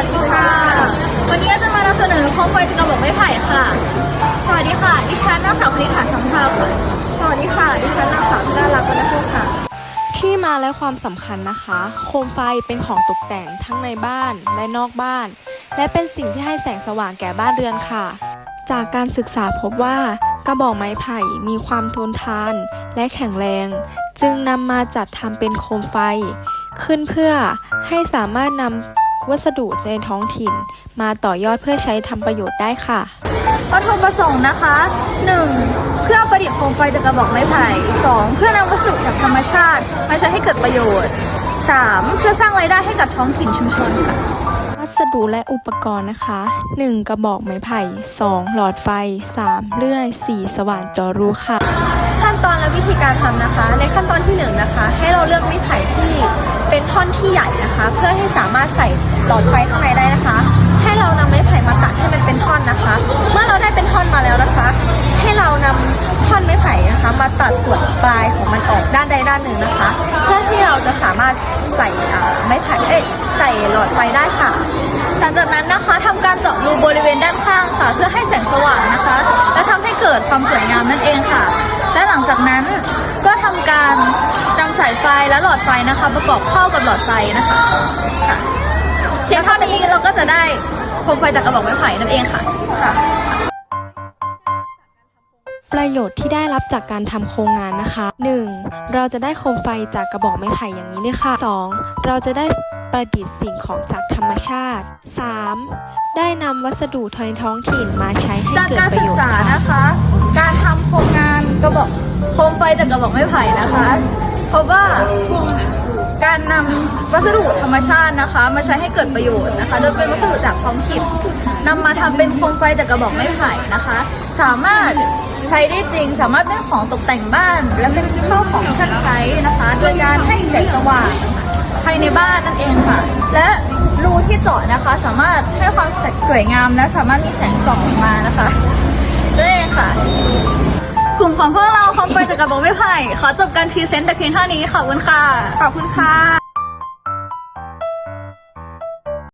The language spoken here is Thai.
วัสดีค่ะ วันนี้จะมานำเสนอโคมไฟจากกระบอกไม้ไผ่ค่ะ สวัสดีค่ะ ดิฉันนางสาวพนิษฐาทองทาค่ะ สวัสดีค่ะ ดิฉันนางสาวธิดารักษ์วรรณโชคค่ะ ที่มาและความสำคัญนะคะ โคมไฟเป็นของตกแต่งทั้งในบ้านและนอกบ้าน และเป็นสิ่งที่ให้แสงสว่างแก่บ้านเรือนค่ะ จากการศึกษาพบว่ากระบอกไม้ไผ่มีความทนทานและแข็งแรง จึงนำมาจัดทำเป็นโคมไฟ ขึ้นเพื่อให้สามารถนำ วัสดุในท้องถิ่น มาต่อยอดเพื่อใช้ทำประโยชน์ได้ค่ะวัตถุประสงค์นะคะ 1. เพื่อประดิษฐ์โคมไฟจากกระบอกไม้ไผ่ 2. เพื่อนำวัสดุจากธรรมชาติมาใช้ให้เกิดประโยชน์ 3. เพื่อสร้างรายได้ให้กับท้องถิ่นชุมชนค่ะวัสดุและอุปกรณ์นะคะ 1. กระบอกไม้ไผ่ 2. หลอดไฟ 3. เลื่อย 4. สว่านจอรูค่ะ ขั้นตอนและวิธีการทำนะคะ ในขั้นตอนที่หนึ่งนะคะ ให้เราเลือกไม้ไผ่ที่ เป็นท่อนที่ใหญ่นะคะ เพื่อให้สามารถใส่หลอดไฟข้างในได้นะคะ ให้เรานำไม้ไผ่มาตัดให้มันเป็นท่อนนะคะ เมื่อเราได้เป็นท่อนมาแล้วนะคะ ให้เรานำท่อนไม้ไผ่นะคะ มาตัดส่วนปลายของมันออกด้านใดด้านหนึ่งนะคะ เพื่อที่เราจะสามารถใส่ไม้ไผ่เอ้ยใส่หลอดไฟได้ค่ะหลังจากนั้นนะคะทำการเจาะรูบริเวณด้านข้างค่ะ เพื่อให้แสงสว่างนะคะ และทำให้เกิดความสวยงามนั่นเองค่ะ และหลังจากนั้นก็ทำการายไฟและหลอดไฟนะคะ ประกอบเข้ากับหลอดไฟนะคะค่ะเพียงเท่านี้เราก็จะได้โคมไฟจากกระบอกไม้ไผ่นั่นเองค่ะค่ะ ประโยชน์ที่ได้รับจากการทำโครงงานนะคะ 1. เราจะได้โคมไฟจากกระบอกไม้ไผ่อย่างนี้เลยค่ะ 2. เราจะได้ประดิษฐ์สิ่งของจากธรรมชาติ 3. ได้นำวัสดุในท้องถิ่นมาใช้ให้จากเกิดการประศึกโยชน์ษาค่ะนะคะ การทำโครงงานกระบอกโคมไฟจากกระบอกไม้ไผ่นะคะ เพราะว่าการนำวัสดุธรรมชาตินะคะ มาใช้ให้เกิดประโยชน์นะคะ โดยเป็นวัสดุจากท้องถิ่นนำมาทำเป็นโคมไฟจากกระบอกไม้ไผ่นะคะ สามารถใช้ได้จริง สามารถเป็นของตกแต่งบ้าน และเป็นข้าวของเครื่องใช้นะคะ โดยการให้แสงสว่างภายในบ้านนั่นเองค่ะ และรูที่เจาะนะคะ สามารถให้ความสวยงามและสามารถมีแสงส่องออกมานะคะนั่นเองค่ะ ของพวกเราคอมไฟจากกระบอกไม้ไผ่ขอจบการพรีเซนต์แต่เพียงเท่านี้ขอบคุณค่ะ ขอบคุณค่ะ